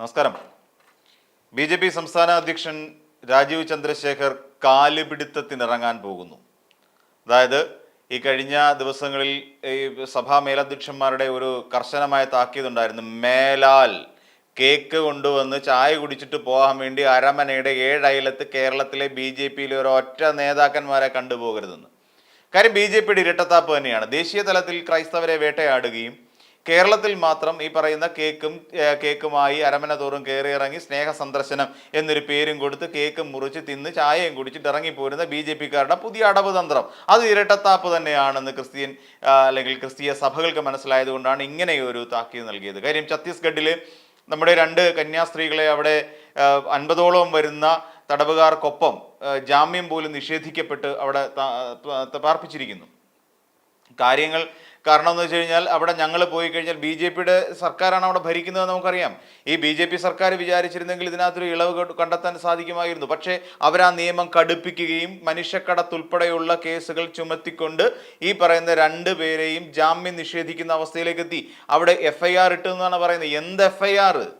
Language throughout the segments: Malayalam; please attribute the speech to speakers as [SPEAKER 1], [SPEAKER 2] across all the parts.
[SPEAKER 1] നമസ്കാരം. ബി ജെ പി സംസ്ഥാന അധ്യക്ഷൻ രാജീവ് ചന്ദ്രശേഖർ കാലുപിടുത്തത്തിനിറങ്ങാൻ പോകുന്നു. അതായത് ഈ കഴിഞ്ഞ ദിവസങ്ങളിൽ ഈ സഭാ മേലധ്യക്ഷന്മാരുടെ ഒരു കർശനമായ താക്കീതുണ്ടായിരുന്നു. മേലാൽ കേക്ക് കൊണ്ടുവന്ന് ചായ കുടിച്ചിട്ട് പോകാൻ വേണ്ടി അരമനയുടെ ഏഴയലത്ത് കേരളത്തിലെ ബി ജെ പിയിലെ ഒരു ഒറ്റ നേതാക്കന്മാരെ കണ്ടുപോകരുതെന്ന്. കാര്യം ബി ജെ പിയുടെ ഇരട്ടത്താപ്പ് തന്നെയാണ്. ദേശീയ തലത്തിൽ ക്രൈസ്തവരെ വേട്ടയാടുകയും കേരളത്തിൽ മാത്രം ഈ പറയുന്ന കേക്കും കേക്കുമായി അരമന തോറും കയറി ഇറങ്ങി സ്നേഹ സന്ദർശനം എന്നൊരു പേരും കൊടുത്ത് കേക്കും മുറിച്ച് തിന്ന് ചായയും കുടിച്ചിട്ട് ഇറങ്ങിപ്പോരുന്ന ബി ജെ പിക്കാരുടെ പുതിയ അടവ് തന്ത്രം. അത് ഇരട്ടത്താപ്പ് തന്നെയാണെന്ന് ക്രിസ്ത്യൻ അല്ലെങ്കിൽ ക്രിസ്തീയ സഭകൾക്ക് മനസ്സിലായതുകൊണ്ടാണ് ഇങ്ങനെയൊരു താക്കീത് നൽകിയത്. കാര്യം ഛത്തീസ്ഗഡിൽ നമ്മുടെ രണ്ട് കന്യാസ്ത്രീകളെ അവിടെ അൻപതോളം വരുന്ന തടവുകാർക്കൊപ്പം ജാമ്യം പോലും നിഷേധിക്കപ്പെട്ട് അവിടെ പാർപ്പിച്ചിരിക്കുന്നു. കാര്യങ്ങൾ. കാരണം എന്ന് വെച്ച് കഴിഞ്ഞാൽ അവിടെ ഞങ്ങൾ പോയി കഴിഞ്ഞാൽ ബി ജെ പിയുടെ സർക്കാരാണ് അവിടെ ഭരിക്കുന്നതെന്ന് നമുക്കറിയാം. ഈ ബി ജെ പി സർക്കാർ വിചാരിച്ചിരുന്നെങ്കിൽ ഇതിനകത്തൊരു ഇളവ് കണ്ടെത്താൻ സാധിക്കുമായിരുന്നു. പക്ഷേ അവർ ആ നിയമം കടുപ്പിക്കുകയും മനുഷ്യക്കടത്തുൾപ്പെടെയുള്ള കേസുകൾ ചുമത്തിക്കൊണ്ട് ഈ പറയുന്ന രണ്ട് പേരെയും ജാമ്യം നിഷേധിക്കുന്ന അവസ്ഥയിലേക്ക് എത്തി. അവിടെ എഫ് ഐ ആർ ഇട്ടു എന്നാണ് പറയുന്നത്. എന്ത് എഫ് ഐ ആർ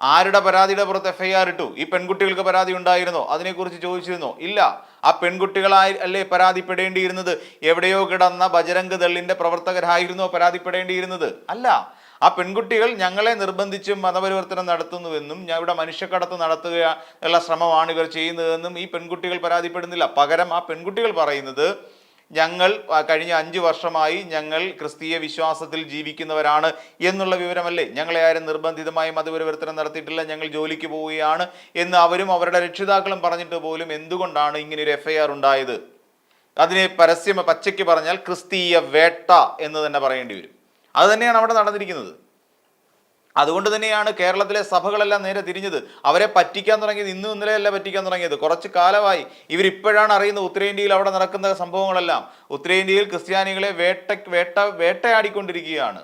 [SPEAKER 1] ആരുടെ പരാതിയുടെ പുറത്ത് എഫ് ഐ ആർ ഇട്ടു? ഈ പെൺകുട്ടികൾക്ക് പരാതി ഉണ്ടായിരുന്നോ? അതിനെക്കുറിച്ച് ചോദിച്ചിരുന്നോ? ഇല്ല. ആ പെൺകുട്ടികളായി അല്ലേ പരാതിപ്പെടേണ്ടിയിരുന്നത്? എവിടെയോ കിടന്ന ബജരംഗ് ദളിന്റെ പ്രവർത്തകരായിരുന്നോ പരാതിപ്പെടേണ്ടിയിരുന്നത്? അല്ല. ആ പെൺകുട്ടികൾ ഞങ്ങളെ നിർബന്ധിച്ചും മതപരിവർത്തനം നടത്തുന്നുവെന്നും ഇവിടെ മനുഷ്യക്കടത്ത് നടത്തുക ഉള്ള ശ്രമമാണ് ഇവർ ചെയ്യുന്നതെന്നും ഈ പെൺകുട്ടികൾ പരാതിപ്പെടുന്നില്ല. പകരം ആ പെൺകുട്ടികൾ പറയുന്നത് ഞങ്ങൾ കഴിഞ്ഞ അഞ്ച് വർഷമായി ഞങ്ങൾ ക്രിസ്തീയ വിശ്വാസത്തിൽ ജീവിക്കുന്നവരാണ് എന്നുള്ള വിവരമല്ലേ? ഞങ്ങളെ ആരും നിർബന്ധിതമായി മതപരിവർത്തനം നടത്തിയിട്ടില്ല ഞങ്ങൾ ജോലിക്ക് പോവുകയാണ് എന്ന് അവരും അവരുടെ രക്ഷിതാക്കളും പറഞ്ഞിട്ട് പോലും എന്തുകൊണ്ടാണ് ഇങ്ങനെ ഒരു എഫ് ഐ ആർ ഉണ്ടായത്? അതിനെ പരസ്യം പച്ചയ്ക്ക് പറഞ്ഞാൽ ക്രിസ്തീയ വേട്ട എന്ന് തന്നെ പറയേണ്ടി വരും. അത് തന്നെയാണ് അവിടെ നടന്നിരിക്കുന്നത്. അതുകൊണ്ട് തന്നെയാണ് കേരളത്തിലെ സഭകളെല്ലാം നേരെ തിരിഞ്ഞത്. അവരെ പറ്റിക്കാൻ തുടങ്ങിയത് ഇന്നും ഇന്നലെയല്ല പറ്റിക്കാൻ തുടങ്ങിയത്. കുറച്ച് കാലമായി ഇവരിപ്പോഴാണ് അറിയുന്നത് ഉത്തരേന്ത്യയിൽ അവിടെ നടക്കുന്ന സംഭവങ്ങളെല്ലാം. ഉത്തരേന്ത്യയിൽ ക്രിസ്ത്യാനികളെ വേട്ട വേട്ട വേട്ടയാടിക്കൊണ്ടിരിക്കുകയാണ്.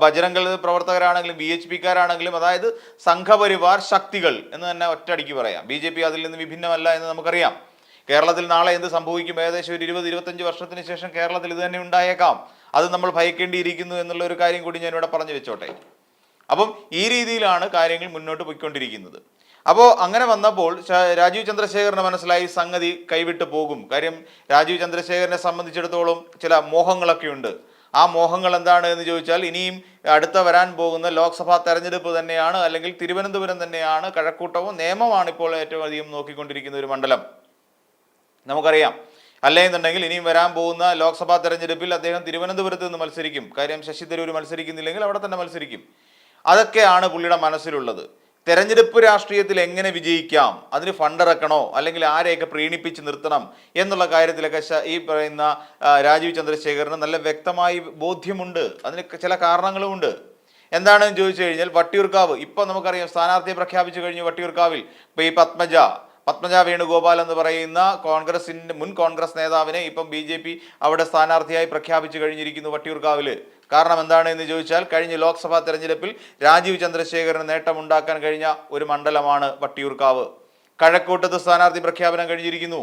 [SPEAKER 1] ബജരംഗൾ പ്രവർത്തകരാണെങ്കിലും ബി എച്ച് പിക്കാരാണെങ്കിലും അതായത് സംഘപരിവാർ ശക്തികൾ എന്ന് തന്നെ ഒറ്റയടിക്ക് പറയാം. ബി ജെ പി അതിൽ നിന്ന് വിഭിന്നമല്ല എന്ന് നമുക്കറിയാം. കേരളത്തിൽ നാളെ എന്ത് സംഭവിക്കും? ഏകദേശം ഒരു ഇരുപത് ഇരുപത്തഞ്ച് വർഷത്തിന് ശേഷം കേരളത്തിൽ ഇത് തന്നെ ഉണ്ടായേക്കാം. അത് നമ്മൾ ഭയക്കേണ്ടിയിരിക്കുന്നു എന്നുള്ള ഒരു കാര്യം കൂടി ഞാൻ ഇവിടെ പറഞ്ഞു വെച്ചോട്ടെ. അപ്പം ഈ രീതിയിലാണ് കാര്യങ്ങൾ മുന്നോട്ട് പോയിക്കൊണ്ടിരിക്കുന്നത്. അപ്പോൾ അങ്ങനെ വന്നപ്പോൾ രാജീവ് ചന്ദ്രശേഖരന് മനസ്സിലായി സംഗതി കൈവിട്ട് പോകും. കാര്യം രാജീവ് ചന്ദ്രശേഖരനെ സംബന്ധിച്ചിടത്തോളം ചില മോഹങ്ങളൊക്കെ ഉണ്ട്. ആ മോഹങ്ങൾ എന്താണ് എന്ന് ചോദിച്ചാൽ ഇനിയും അടുത്ത വരാൻ പോകുന്ന ലോക്സഭാ തെരഞ്ഞെടുപ്പ് തന്നെയാണ് അല്ലെങ്കിൽ തിരുവനന്തപുരം തന്നെയാണ് കഴക്കൂട്ടവും നിയമമാണ് ഇപ്പോൾ ഏറ്റവും അധികം നോക്കിക്കൊണ്ടിരിക്കുന്ന ഒരു മണ്ഡലം. നമുക്കറിയാം. അല്ലെന്നുണ്ടെങ്കിൽ ഇനിയും വരാൻ പോകുന്ന ലോക്സഭാ തെരഞ്ഞെടുപ്പിൽ അദ്ദേഹം തിരുവനന്തപുരത്ത് നിന്ന് മത്സരിക്കും. കാര്യം ശശി തരൂർ മത്സരിക്കുന്നില്ലെങ്കിൽ അവിടെ തന്നെ മത്സരിക്കും. അതൊക്കെയാണ് പുള്ളിയുടെ മനസ്സിലുള്ളത്. തെരഞ്ഞെടുപ്പ് രാഷ്ട്രീയത്തിൽ എങ്ങനെ വിജയിക്കാം അതിന് ഫണ്ട് ഇറക്കണോ അല്ലെങ്കിൽ ആരെയൊക്കെ പ്രീണിപ്പിച്ച് നിർത്തണം എന്നുള്ള കാര്യത്തിലൊക്കെ ഈ പറയുന്ന രാജീവ് ചന്ദ്രശേഖരന് നല്ല വ്യക്തമായി ബോധ്യമുണ്ട്. അതിന് ചില കാരണങ്ങളുമുണ്ട്. എന്താണെന്ന് ചോദിച്ചു കഴിഞ്ഞാൽ വട്ടിയൂർക്കാവ്. ഇപ്പം നമുക്കറിയാം സ്ഥാനാർത്ഥിയെ പ്രഖ്യാപിച്ചു കഴിഞ്ഞു വട്ടിയൂർക്കാവിൽ. ഇപ്പൊ ഈ പത്മജ പത്മജ വേണുഗോപാൽ എന്ന് പറയുന്ന കോൺഗ്രസിന്റെ മുൻ കോൺഗ്രസ് നേതാവിനെ ഇപ്പം ബി ജെ പി അവിടെ സ്ഥാനാർത്ഥിയായി പ്രഖ്യാപിച്ചു കഴിഞ്ഞിരിക്കുന്നു വട്ടിയൂർക്കാവിൽ. കാരണം എന്താണ് എന്ന് ചോദിച്ചാൽ കഴിഞ്ഞ ലോക്സഭാ തെരഞ്ഞെടുപ്പിൽ രാജീവ് ചന്ദ്രശേഖരന് നേട്ടമുണ്ടാക്കാൻ കഴിഞ്ഞ ഒരു മണ്ഡലമാണ് വട്ടിയൂർക്കാവ്. കഴക്കൂട്ടത്ത് സ്ഥാനാർത്ഥി പ്രഖ്യാപനം കഴിഞ്ഞിരിക്കുന്നു.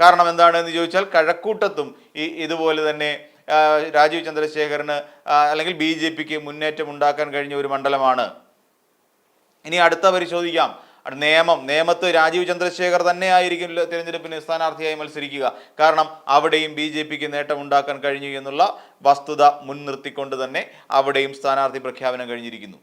[SPEAKER 1] കാരണം എന്താണ് എന്ന് ചോദിച്ചാൽ കഴക്കൂട്ടത്തും ഈ ഇതുപോലെ തന്നെ രാജീവ് ചന്ദ്രശേഖരന് അല്ലെങ്കിൽ ബി ജെ പിക്ക് മുന്നേറ്റം ഉണ്ടാക്കാൻ കഴിഞ്ഞ ഒരു മണ്ഡലമാണ്. ഇനി അടുത്ത പരിശോധിക്കാം. നിയമം നിയമത്ത് രാജീവ് ചന്ദ്രശേഖർ തന്നെ ആയിരിക്കും ല- തിരഞ്ഞെടുപ്പിന് സ്ഥാനാർത്ഥിയായി മത്സരിക്കുക. കാരണം അവിടെയും ബി ജെ പിക്ക് നേട്ടമുണ്ടാക്കാൻ കഴിഞ്ഞു എന്നുള്ള വസ്തുത മുൻനിർത്തിക്കൊണ്ട് തന്നെ അവിടെയും സ്ഥാനാർത്ഥി പ്രഖ്യാപനം കഴിഞ്ഞിരിക്കുന്നു.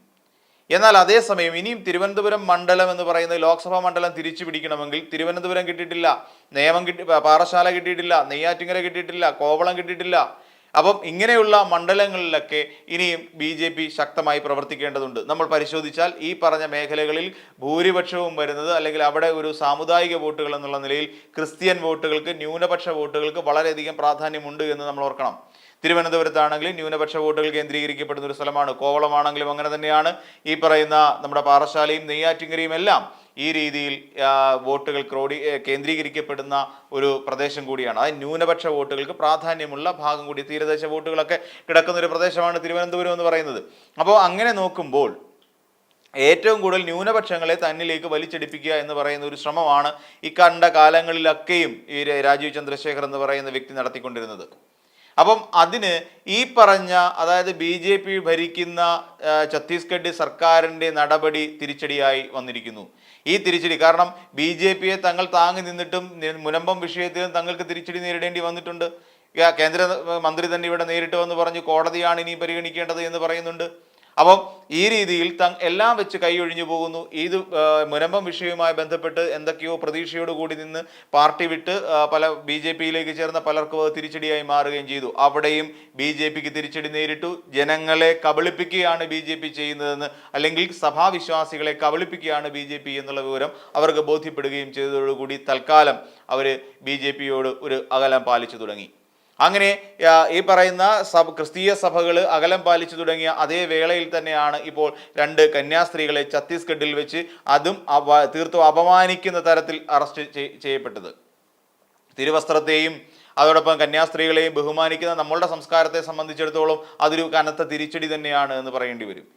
[SPEAKER 1] എന്നാൽ അതേസമയം ഇനിയും തിരുവനന്തപുരം മണ്ഡലം എന്ന് പറയുന്ന ലോക്സഭാ മണ്ഡലം തിരിച്ചു പിടിക്കണമെങ്കിൽ തിരുവനന്തപുരം കിട്ടിയിട്ടില്ല. നിയമം കിട്ടി പാറശാല കിട്ടിയിട്ടില്ല നെയ്യാറ്റിങ്ങര കിട്ടിയിട്ടില്ല കോവളം കിട്ടിയിട്ടില്ല. അപ്പം ഇങ്ങനെയുള്ള മണ്ഡലങ്ങളിലൊക്കെ ഇനിയും ബി ജെ പി ശക്തമായി പ്രവർത്തിക്കേണ്ടതുണ്ട്. നമ്മൾ പരിശോധിച്ചാൽ ഈ പറഞ്ഞ മേഖലകളിൽ ഭൂരിപക്ഷവും വരുന്നത് അല്ലെങ്കിൽ അവിടെ ഒരു സാമുദായിക വോട്ടുകൾ എന്നുള്ള നിലയിൽ ക്രിസ്ത്യൻ വോട്ടുകൾക്ക് ന്യൂനപക്ഷ വോട്ടുകൾക്ക് വളരെയധികം പ്രാധാന്യമുണ്ട് എന്ന് നമ്മൾ ഓർക്കണം. തിരുവനന്തപുരത്താണെങ്കിലും ന്യൂനപക്ഷ വോട്ടുകൾ കേന്ദ്രീകരിക്കപ്പെടുന്ന ഒരു സ്ഥലമാണ്. കോവളമാണെങ്കിലും അങ്ങനെ തന്നെയാണ്. ഈ പറയുന്ന നമ്മുടെ പാറശാലയും നെയ്യാറ്റിങ്കരയും എല്ലാം ഈ രീതിയിൽ വോട്ടുകൾ ക്രോഡി കേന്ദ്രീകരിക്കപ്പെടുന്ന ഒരു പ്രദേശം കൂടിയാണ്. അത് ന്യൂനപക്ഷ വോട്ടുകൾക്ക് പ്രാധാന്യമുള്ള ഭാഗം കൂടി തീരദേശ വോട്ടുകളൊക്കെ കിടക്കുന്ന ഒരു പ്രദേശമാണ് തിരുവനന്തപുരം എന്ന് പറയുന്നത്. അപ്പോൾ അങ്ങനെ നോക്കുമ്പോൾ ഏറ്റവും കൂടുതൽ ന്യൂനപക്ഷങ്ങളെ തന്നിലേക്ക് വലിച്ചെടുപ്പിക്കുക എന്ന് പറയുന്ന ഒരു ശ്രമമാണ് ഈ കണ്ട കാലങ്ങളിലൊക്കെയും ഈ രാജീവ് ചന്ദ്രശേഖർ എന്ന് പറയുന്ന വ്യക്തി നടത്തിക്കൊണ്ടിരുന്നത്. അപ്പം അതിന് ഈ പറഞ്ഞ അതായത് ബി ജെ പി ഭരിക്കുന്ന ഛത്തീസ്ഗഡ് സർക്കാരിന്റെ നടപടി തിരിച്ചടിയായി വന്നിരിക്കുന്നു. ഈ തിരിച്ചടി കാരണം ബി ജെ പിയെ തങ്ങൾ താങ്ങി നിന്നിട്ടും മുനമ്പം വിഷയത്തിലും തങ്ങൾക്ക് തിരിച്ചടി നേരിടേണ്ടി വന്നിട്ടുണ്ട്. കേന്ദ്ര മന്ത്രി തന്നെ ഇവിടെ നേരിട്ട് വന്ന് പറഞ്ഞു കോടതിയാണ് ഇനി പരിഗണിക്കേണ്ടത് എന്ന് പറയുന്നുണ്ട്. അപ്പം ഈ രീതിയിൽ ത എല്ലാം വെച്ച് കൈയൊഴിഞ്ഞു പോകുന്നു. ഇത് മുരമ്പം വിഷയവുമായി ബന്ധപ്പെട്ട് എന്തൊക്കെയോ പ്രതീക്ഷയോട് കൂടി നിന്ന് പാർട്ടി വിട്ട് പല ബി ജെ പിയിലേക്ക് ചേർന്ന പലർക്കും അത് തിരിച്ചടിയായി മാറുകയും ചെയ്തു. അവിടെയും ബി ജെ പിക്ക് തിരിച്ചടി നേരിട്ടു. ജനങ്ങളെ കബളിപ്പിക്കുകയാണ് ബി ജെ പി ചെയ്യുന്നതെന്ന് അല്ലെങ്കിൽ സഭാവിശ്വാസികളെ കബളിപ്പിക്കുകയാണ് ബി ജെ പി എന്നുള്ള വിവരം അവർക്ക് ബോധ്യപ്പെടുകയും ചെയ്തതോടുകൂടി തൽക്കാലം അവർ ബി ജെ പിയോട് ഒരു അകലം പാലിച്ചു തുടങ്ങി. അങ്ങനെ ഈ പറയുന്ന സഭ ക്രിസ്തീയ സഭകൾ അകലം പാലിച്ചു തുടങ്ങിയ അതേ വേളയിൽ തന്നെയാണ് ഇപ്പോൾ രണ്ട് കന്യാസ്ത്രീകളെ ഛത്തീസ്ഗഡിൽ വെച്ച് അതും തീർത്തും അപമാനിക്കുന്ന തരത്തിൽ അറസ്റ്റ് ചെയ്- ചെയ്യപ്പെട്ടത്. തിരുവസ്ത്രത്തെയും അതോടൊപ്പം കന്യാസ്ത്രീകളെയും ബഹുമാനിക്കുന്ന നമ്മളുടെ സംസ്കാരത്തെ സംബന്ധിച്ചിടത്തോളം അതൊരു കനത്ത തിരിച്ചടി തന്നെയാണ് എന്ന് പറയേണ്ടി വരും.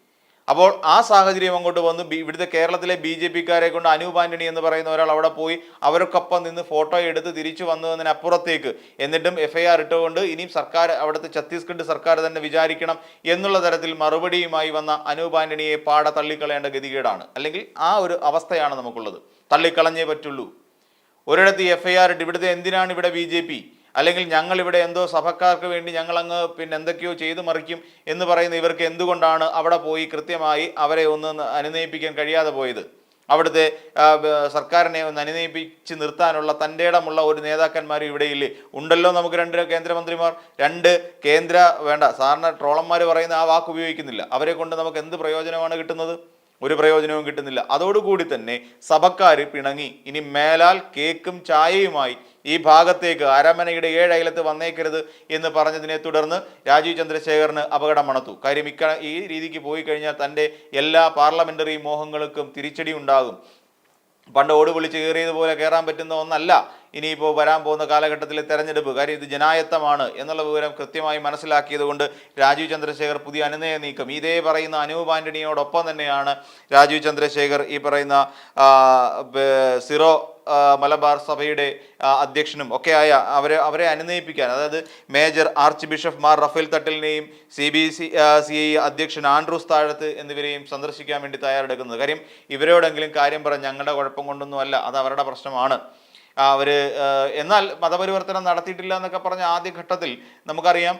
[SPEAKER 1] അപ്പോൾ ആ സാഹചര്യം അങ്ങോട്ട് വന്നു. ഇവിടുത്തെ കേരളത്തിലെ ബി ജെ പിക്കാരെ കൊണ്ട് അനൂപ് ആന്റണി എന്ന് പറയുന്ന ഒരാൾ അവിടെ പോയി അവർക്കൊപ്പം നിന്ന് ഫോട്ടോ എടുത്ത് തിരിച്ചു വന്നതിനപ്പുറത്തേക്ക് എന്നിട്ടും എഫ് ഐ ആർ ഇട്ടുകൊണ്ട് ഇനിയും സർക്കാർ അവിടുത്തെ ഛത്തീസ്ഗഡ് സർക്കാർ തന്നെ വിചാരിക്കണം എന്നുള്ള തരത്തിൽ മറുപടിയുമായി വന്ന അനൂപ് ആന്റണിയെ പാടെ തള്ളിക്കളയേണ്ട ഗതികേടാണ്. അല്ലെങ്കിൽ ആ ഒരു അവസ്ഥയാണ് നമുക്കുള്ളത്. തള്ളിക്കളഞ്ഞേ പറ്റുള്ളൂ. ഒരിടത്ത് എഫ് ഐ ആർ ഇട്ട് ഇവിടുത്തെ എന്തിനാണ് ഇവിടെ ബി ജെ പി? അല്ലെങ്കിൽ ഞങ്ങൾ ഇവിടെ എന്തോ സഭക്കാർക്ക് വേണ്ടി ഞങ്ങൾ അങ്ങ് പിന്നെ എന്തൊക്കെയോ ചെയ്തു മറിക്കും എന്ന് പറയുന്ന ഇവർക്ക് എന്തുകൊണ്ടാണ് അവിടെ പോയി കൃത്യമായി അവരെ ഒന്ന് അനുനയിപ്പിക്കാൻ കഴിയാതെ പോയത്? അവിടുത്തെ സർക്കാരിനെ ഒന്ന് അനുനയിപ്പിച്ച് നിർത്താനുള്ള തന്റെ ഇടമുള്ള ഒരു നേതാക്കന്മാർ ഇവിടെയില്ലേ ഉണ്ടല്ലോ നമുക്ക് രണ്ട് കേന്ദ്രമന്ത്രിമാർ രണ്ട് കേന്ദ്ര വേണ്ട സാറിന് ട്രോളന്മാർ പറയുന്ന ആ വാക്ക് ഉപയോഗിക്കുന്നില്ല. അവരെ കൊണ്ട് നമുക്ക് എന്ത് പ്രയോജനമാണ് കിട്ടുന്നത്? ഒരു പ്രയോജനവും കിട്ടുന്നില്ല. അതോടുകൂടി തന്നെ സഭക്കാർ പിണങ്ങി. ഇനി മേലാൽ കേക്കും ചായയുമായി ഈ ഭാഗത്തേക്ക് അരമനയുടെ ഏഴ് അയലത്ത് വന്നേക്കരുത് എന്ന് പറഞ്ഞതിനെ തുടർന്ന് രാജീവ് ചന്ദ്രശേഖറിന് അപകടം മണത്തു. കാര്യം ഇക്ക ഈ രീതിക്ക് പോയി കഴിഞ്ഞാൽ തന്റെ എല്ലാ പാർലമെന്ററി മോഹങ്ങൾക്കും തിരിച്ചടി ഉണ്ടാകും. പണ്ട് ഓട് വിളിച്ച് കയറിയതുപോലെ കയറാൻ പറ്റുന്ന ഒന്നല്ല. ഇനിയിപ്പോൾ വരാൻ പോകുന്ന കാലഘട്ടത്തിലെ തെരഞ്ഞെടുപ്പ് കാര്യം ഇത് ജനായത്തമാണ് എന്നുള്ള വിവരം കൃത്യമായി മനസ്സിലാക്കിയത് കൊണ്ട് രാജീവ് ചന്ദ്രശേഖർ പുതിയ അനുനയ നീക്കം. ഇതേ പറയുന്ന അനൂപ് ആന്റണിയോടൊപ്പം തന്നെയാണ് രാജീവ് ചന്ദ്രശേഖർ ഈ പറയുന്ന സിറോ മലബാർ സഭയുടെ അധ്യക്ഷനും ഒക്കെയായ അവരെ അവരെ അനുനയിപ്പിക്കാൻ. അതായത് major arch bishop Mar Raphael തട്ടിലിനെയും C B C C I അധ്യക്ഷൻ ആൻഡ്രൂസ് താഴത്ത് എന്നിവരെയും സന്ദർശിക്കാൻ വേണ്ടി തയ്യാറെടുക്കുന്നത്. കാര്യം ഇവരോടെങ്കിലും കാര്യം പറഞ്ഞ് ഞങ്ങളുടെ കുഴപ്പം കൊണ്ടൊന്നും അല്ല അത് അവരുടെ പ്രശ്നമാണ്. അവർ എന്നാൽ മതപരിവർത്തനം നടത്തിയിട്ടില്ല എന്നൊക്കെ പറഞ്ഞ ആദ്യ ഘട്ടത്തിൽ നമുക്കറിയാം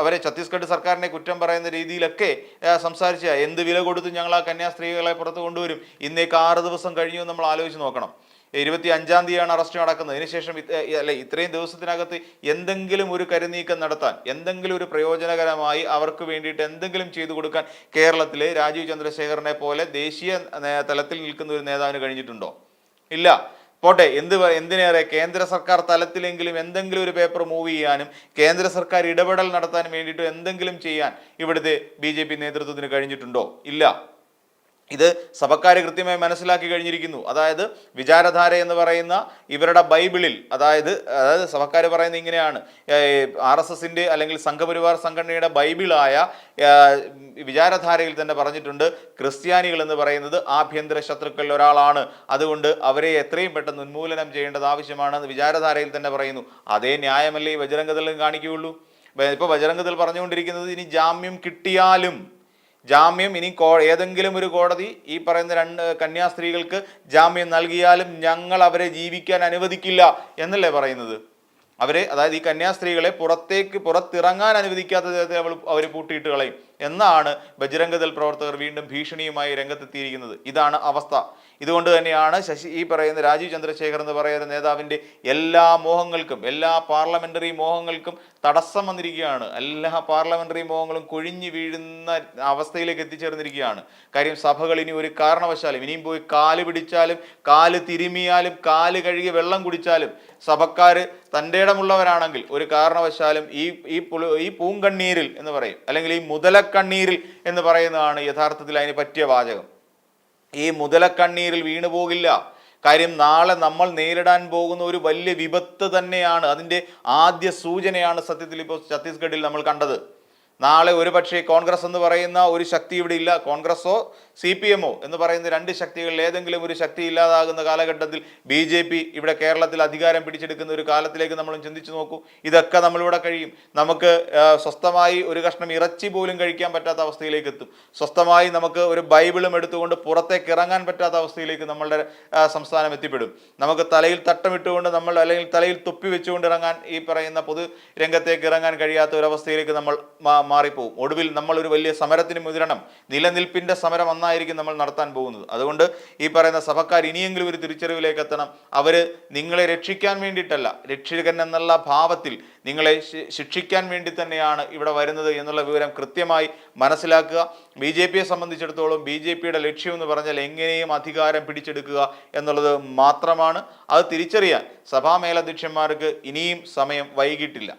[SPEAKER 1] അവരെ ഛത്തീസ്ഗഡ് സർക്കാരിനെ കുറ്റം പറയുന്ന രീതിയിലൊക്കെ സംസാരിച്ച എന്ത് വില കൊടുത്ത് ഞങ്ങൾ ആ കന്യാസ്ത്രീകളെ പുറത്ത് കൊണ്ടുവരും ഇന്നേക്ക് ആറ് ദിവസം കഴിഞ്ഞു നമ്മൾ ആലോചിച്ച് നോക്കണം. ഇരുപത്തി അഞ്ചാം തീയതിയാണ് അറസ്റ്റ് നടക്കുന്നത്. അതിനുശേഷം അല്ലെ ഇത്രയും ദിവസത്തിനകത്ത് എന്തെങ്കിലും ഒരു കരുനീക്കം നടത്താൻ എന്തെങ്കിലും ഒരു പ്രയോജനകരമായി അവർക്ക് വേണ്ടിയിട്ട് എന്തെങ്കിലും ചെയ്തു കൊടുക്കാൻ കേരളത്തിലെ രാജീവ് ചന്ദ്രശേഖരനെ പോലെ ദേശീയ തലത്തിൽ നിൽക്കുന്ന ഒരു നേതാവിന് കഴിഞ്ഞിട്ടുണ്ടോ? ഇല്ല. പോട്ടെ എന്ത് എന്തിനേറെ? കേന്ദ്ര സർക്കാർ തലത്തിലെങ്കിലും എന്തെങ്കിലും ഒരു പേപ്പർ മൂവ് ചെയ്യാനും കേന്ദ്ര സർക്കാർ ഇടപെടൽ നടത്താനും വേണ്ടിയിട്ട് എന്തെങ്കിലും ചെയ്യാൻ ഇവിടുത്തെ ബി നേതൃത്വത്തിന് കഴിഞ്ഞിട്ടുണ്ടോ? ഇല്ല. ഇത് സഭക്കാർ കൃത്യമായി മനസ്സിലാക്കി കഴിഞ്ഞിരിക്കുന്നു. അതായത് വിചാരധാര എന്ന് പറയുന്ന ഇവരുടെ ബൈബിളിൽ അതായത് അതായത് സഭക്കാർ പറയുന്നത് ഇങ്ങനെയാണ്. ആർ എസ് എസിന്റെ അല്ലെങ്കിൽ സംഘപരിവാർ സംഘടനയുടെ ബൈബിളായ വിചാരധാരയിൽ തന്നെ പറഞ്ഞിട്ടുണ്ട് ക്രിസ്ത്യാനികൾ എന്ന് പറയുന്നത് ആഭ്യന്തര ശത്രുക്കളിൽ ഒരാളാണ്. അതുകൊണ്ട് അവരെ എത്രയും പെട്ടെന്ന് ഉന്മൂലനം ചെയ്യേണ്ടത് ആവശ്യമാണെന്ന് വിചാരധാരയിൽ തന്നെ പറയുന്നു. അതേ ന്യായമല്ലേ ഈ ബജരംഗതലും കാണിക്കുകയുള്ളൂ. ഇപ്പോൾ ബജരംഗതൽ പറഞ്ഞുകൊണ്ടിരിക്കുന്നത് ഇനി ജാമ്യം കിട്ടിയാലും ജാമ്യം ഇനി കോ ഏതെങ്കിലും ഒരു കോടതി ഈ പറയുന്ന രണ്ട് കന്യാസ്ത്രീകൾക്ക് ജാമ്യം നൽകിയാലും ഞങ്ങൾ അവരെ ജീവിക്കാൻ അനുവദിക്കില്ല എന്നല്ലേ പറയുന്നത്? അവരെ അതായത് ഈ കന്യാസ്ത്രീകളെ പുറത്തേക്ക് പുറത്തിറങ്ങാൻ അനുവദിക്കാത്ത തരത്തിൽ അവൾ അവർ പൂട്ടിയിട്ട് കളയും. എന്നാണ് ബജരംഗദൾ പ്രവർത്തകർ വീണ്ടും ഭീഷണിയുമായി രംഗത്തെത്തിയിരിക്കുന്നത്. ഇതാണ് അവസ്ഥ. ഇതുകൊണ്ട് തന്നെയാണ് ശശി ഈ പറയുന്ന രാജീവ് ചന്ദ്രശേഖർ എന്ന് പറയുന്ന നേതാവിന്റെ എല്ലാ മോഹങ്ങൾക്കും എല്ലാ പാർലമെന്ററി മോഹങ്ങൾക്കും തടസ്സം വന്നിരിക്കുകയാണ്. എല്ലാ പാർലമെന്ററി മോഹങ്ങളും കൊഴിഞ്ഞു വീഴുന്ന അവസ്ഥയിലേക്ക് എത്തിച്ചേർന്നിരിക്കുകയാണ്. കാര്യം സഭകൾ ഇനി ഒരു കാരണവശാലും ഇനിയും പോയി കാൽ പിടിച്ചാലും കാൽ തിരുമിയാലും കാൽ കഴുകി വെള്ളം കുടിച്ചാലും സഭക്കാർ തന്റെ ഇടമുള്ളവരാണെങ്കിൽ ഒരു കാരണവശാലും ഈ ഈ പുളി ഈ പൂങ്കണ്ണീരിൽ എന്ന് പറയും അല്ലെങ്കിൽ ഈ മുതലക്കണ്ണീരിൽ എന്ന് പറയുന്നതാണ് യഥാർത്ഥത്തിൽ അതിന് പറ്റിയ വാചകം. ഈ മുതലക്കണ്ണീരിൽ വീണു പോകില്ല. കാര്യം നാളെ നമ്മൾ നേരിടാൻ പോകുന്ന ഒരു വലിയ വിപത്ത് തന്നെയാണ്. അതിന്റെ ആദ്യ സൂചനയാണ് സത്യത്തിൽ ഇപ്പോൾ ഛത്തീസ്ഗഡിൽ നമ്മൾ കണ്ടത്. നാളെ ഒരുപക്ഷെ കോൺഗ്രസ് എന്ന് പറയുന്ന ഒരു ശക്തി ഇവിടെ ഇല്ല. കോൺഗ്രസോ സി പി എമ്മോ എന്ന് പറയുന്ന രണ്ട് ശക്തികളിൽ ഏതെങ്കിലും ഒരു ശക്തി ഇല്ലാതാകുന്ന കാലഘട്ടത്തിൽ ബി ജെ പി ഇവിടെ കേരളത്തിൽ അധികാരം പിടിച്ചെടുക്കുന്ന ഒരു കാലത്തിലേക്ക് നമ്മൾ ചിന്തിച്ചു നോക്കൂ. ഇതൊക്കെ നമ്മളിവിടെ കഴിയും. നമുക്ക് സ്വസ്ഥമായി ഒരു കഷ്ണം ഇറച്ചി പോലും കഴിക്കാൻ പറ്റാത്ത അവസ്ഥയിലേക്ക് എത്തും. സ്വസ്ഥമായി നമുക്ക് ഒരു ബൈബിളും എടുത്തുകൊണ്ട് പുറത്തേക്ക് ഇറങ്ങാൻ പറ്റാത്ത അവസ്ഥയിലേക്ക് നമ്മളുടെ സംസ്ഥാനം എത്തിപ്പെടും. നമുക്ക് തലയിൽ തട്ടമിട്ടുകൊണ്ട് നമ്മൾ അല്ലെങ്കിൽ തലയിൽ തൊപ്പി വെച്ചുകൊണ്ട് ഇറങ്ങാൻ ഈ പറയുന്ന പൊതു രംഗത്തേക്ക് ഇറങ്ങാൻ കഴിയാത്ത ഒരു അവസ്ഥയിലേക്ക് നമ്മൾ മാറിപ്പോകും ഒടുവിൽ നമ്മൾ ഒരു വലിയ സമരത്തിന് മുതിരണം. നിലനിൽപ്പിന്റെ സമരം അന്നായിരിക്കും നമ്മൾ നടത്താൻ പോകുന്നത്. അതുകൊണ്ട് ഈ പറയുന്ന സഭക്കാർ ഇനിയെങ്കിലും ഒരു തിരിച്ചറിവിലേക്ക് എത്തണം. അവർ നിങ്ങളെ രക്ഷിക്കാൻ വേണ്ടിയിട്ടല്ല രക്ഷകൻ എന്നുള്ള ഭാവത്തിൽ നിങ്ങളെ ശിക്ഷിക്കാൻ വേണ്ടി തന്നെയാണ് ഇവിടെ വരുന്നത് എന്നുള്ള വിവരം കൃത്യമായി മനസ്സിലാക്കുക. ബി ജെ പിയെ സംബന്ധിച്ചിടത്തോളം ബി ജെ പിയുടെ ലക്ഷ്യം എന്ന് പറഞ്ഞാൽ എങ്ങനെയും അധികാരം പിടിച്ചെടുക്കുക എന്നുള്ളത് മാത്രമാണ്. അത് തിരിച്ചറിയാൻ സഭാ മേലധ്യക്ഷന്മാർക്ക് ഇനിയും സമയം വൈകിട്ടില്ല.